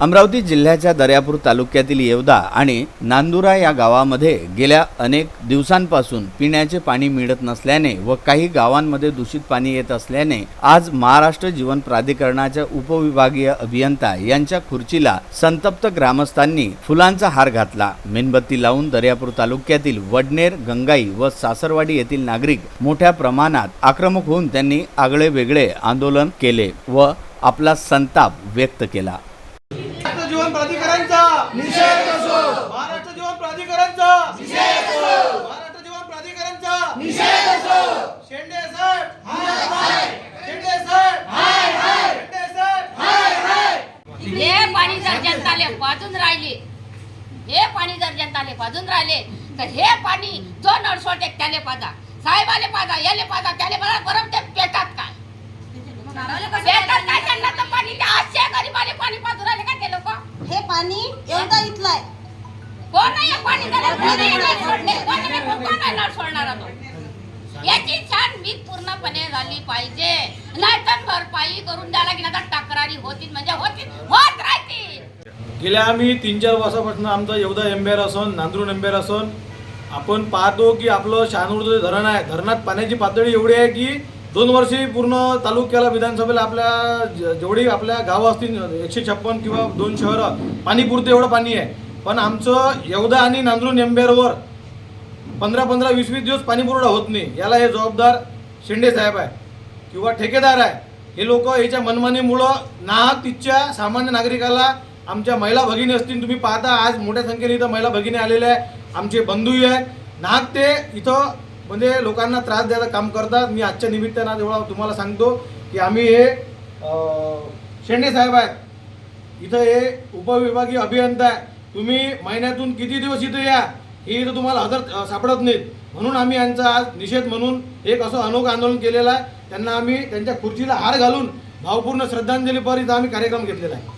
अमरावती जिल्ह्याच्या दर्यापूर तालुक्यातील येवदा आणि नांदुरा या गावामध्ये गेल्या अनेक दिवसांपासून पिण्याचे पाणी मिळत नसल्याने व काही गावांमध्ये दूषित पाणी येत असल्याने आज महाराष्ट्र जीवन प्राधिकरणाच्या उपविभागीय अभियंता यांच्या खुर्चीला संतप्त ग्रामस्थांनी फुलांचा हार घातला. मेणबत्ती लावून दर्यापूर तालुक्यातील वडनेर गंगाई व सासरवाडी येथील नागरिक मोठ्या प्रमाणात आक्रमक होऊन त्यांनी आगळे वेगळे आंदोलन केले व आपला संताप व्यक्त केला. जीवन प्राधिकरणचा. निषेध असो. महाराष्ट्र जीवन प्राधिकरणचा. निषेध असो. महाराष्ट्र जीवन प्राधिकरणचा. निषेध असो. शेंडे साहेब हाय हाय. शेंडे साहेब हाय हाय. शेंडे साहेब हाय हाय. हे पाणी जर जनताले पाजून राहिले हे पाणी जर जनताले पाजून राहिले तर हे पाणी जो नळसोट एक त्याले पाजा साहेबाले पाजा याले पाजा त्याले पाजा बरं ते कोण नाही नाही सोडणे कोण नाही नाही सोडणारा याची वीज पूर्णपणे झाली पाहिजे. नाहीतर भरपाई करून द्यायला की आता तक्रारी होतील म्हणजे होतील होत राहतील. गेल्या आम्ही तीन चार वर्षापासून आमचं एवढा एम्बेर असून नांदूर एम्बेर असून. आपण पाहतो की आपलं शहानूरचं जे धरण आहे धरणात पाण्याची पातळी एवढी आहे की दोन वर्षी पूर्ण तालुक्याला विधानसभेला आपल्या जेवढी आपल्या गावं असतील एकशे छप्पन किंवा दोन शहरं पाणी पुरतं एवढं पाणी आहे. पण आमचं येवदा आणि नांदूर एम्बेरवर पंधरा पंधरा वीस वीस दिवस पाणी पुरवठा होत नाही. याला हे जबाबदार शिंदे साहेब आहे किंवा ठेकेदार आहे. हे लोक याच्या मनमानीमुळं नाहक तिथच्या सामान्य नागरिकाला आमच्या महिला भगिनी असतील. तुम्ही पाहता आज मोठ्या संख्येने इथं महिला भगिनी आलेल्या आहे. आमचे बंधूही आहे. नाहक ते इथं म्हणजे लोकांना त्रास द्यायचं काम करतात. मी आजच्या निमित्तानं एवढा तुम्हाला सांगतो की आम्ही हे शेंडे साहेब आहेत. इथं हे उपविभागीय अभियंता आहे. तुम्ही महिन्यातून किती दिवस इथं या? हे इथं तुम्हाला हजर सापडत नाहीत. म्हणून आम्ही यांचा आज निषेध म्हणून एक असं अनोखं आंदोलन केलेलं आहे. त्यांना आम्ही त्यांच्या खुर्चीला हार घालून भावपूर्ण श्रद्धांजलीपर इथं आम्ही कार्यक्रम घेतलेला आहे.